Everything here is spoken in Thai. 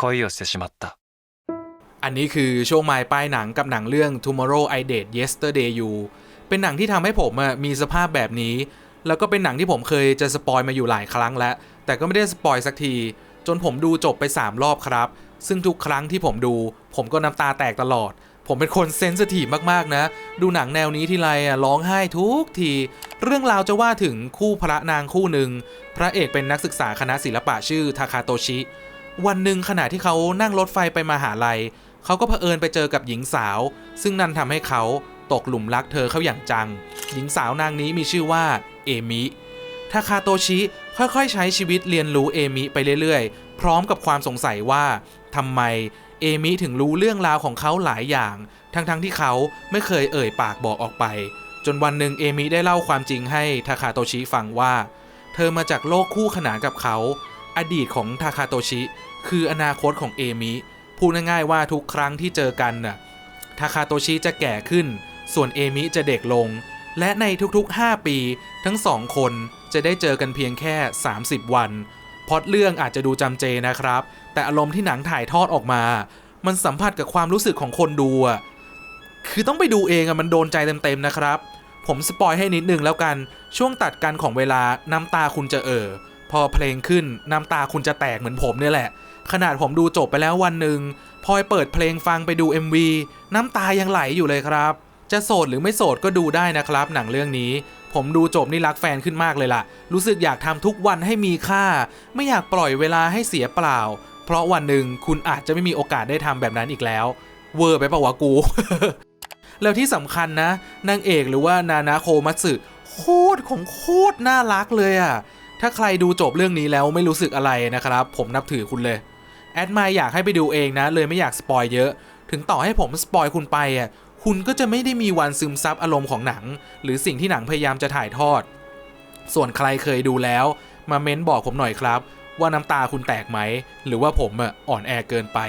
恋をしてしまった。 อันนี้คือช่วงไมล์ป้ายหนังกับหนังเรื่อง Tomorrow I Date Yesterday You เป็นหนังที่ทำให้ผมอะมีสภาพแบบนี้ แล้วก็เป็นหนังที่ผมเคยจะสปอยมาอยู่หลายครั้งแล้ว แต่ก็ไม่ได้สปอยสักที จนผมดูจบไป 3 รอบครับ ซึ่งทุกครั้งที่ผมดู ผมก็น้ำตาแตกตลอด ผมเป็นคนเซนซิทีฟมากๆนะ ดูหนังแนวนี้ทีไรอะร้องไห้ทุกที เรื่องราวจะว่าถึงคู่พระนางคู่หนึ่ง พระเอกเป็นนักศึกษาคณะศิลปะชื่อทาคาโตชิ วันหนึ่งขณะที่เขานั่งรถไฟไปมาหาลัย เขาก็เผอิญไปเจอกับหญิงสาว ซึ่งนั่นทำให้เขาตกหลุมรักเธอเข้าอย่างจัง หญิงสาวนางนี้มีชื่อว่าเอมิทาคาโตชิค่อยๆ ใช้ชีวิตเรียนรู้เอมิไปเรื่อยๆ พร้อมกับความสงสัยว่าทำไมเอมิถึงรู้เรื่องราวของเขาหลายอย่าง ทั้งๆที่เขาไม่เคยเอ่ยปากบอกออกไป จนวันหนึ่งเอมิได้เล่าความจริงให้ทาคาโตชิฟังว่า เธอมาจากโลกคู่ขนานกับเขา อดีตของทาคาโตชิ คืออนาคตของเอมิพูดง่ายๆว่าทุกครั้งที่เจอกันน่ะทาคาโตชิจะแก่ขึ้น ส่วนเอมิจะเด็กลง และในทุกๆ 5 ปี ทั้งสองคนจะได้เจอกันเพียงแค่ 30 วันพอดเรื่องอาจจะดูจำเจนะครับ แต่อารมณ์ที่หนังถ่ายทอดออกมา มันสัมผัสกับความรู้สึกของคนดูอะคือต้องไปดูเองอะมันโดนใจเต็มๆนะครับ ผมสปอยให้นิดนึงแล้วกัน ช่วงตัดกันของเวลาน้ำตาคุณจะเอ่อ พอเพลงขึ้นน้ำตาคุณจะแตกเหมือนผมเนี่ยแหละ ขนาดผมดูจบไปแล้ววันหนึ่งพอเปิดเพลงฟังไปดู MV น้ำตายังไหลอยู่เลยครับ จะโสดหรือไม่โสดก็ดูได้นะครับ หนังเรื่องนี้ ผมดูจบนี่รักแฟนขึ้นมากเลยล่ะ รู้สึกอยากทำทุกวันให้มีค่า ไม่อยากปล่อยเวลาให้เสียเปล่า เพราะวันหนึ่งคุณอาจจะไม่มีโอกาสได้ทำแบบนั้นอีกแล้ว เวอร์ไปปะวะกู แล้วที่สำคัญนะนางเอกหรือว่านานาโคมัตสึโคตรของโคตรน่ารักเลยอะ ถ้าใครดูจบเรื่องนี้แล้วไม่รู้สึกอะไรนะครับ ผมนับถือคุณเลย แอดมาอยากให้ไปดูเองนะ เลยไม่อยากสปอยเยอะ ถึงต่อให้ผมสปอยคุณไปอะคุณก็จะไม่ได้มีวันซึมซับอารมณ์ของหนัง หรือสิ่งที่หนังพยายามจะถ่ายทอด ส่วนใครเคยดูแล้ว มาเม้นบอกผมหน่อยครับ ว่าน้ำตาคุณแตกไหม หรือว่าผมอะอ่อนแอเกินไป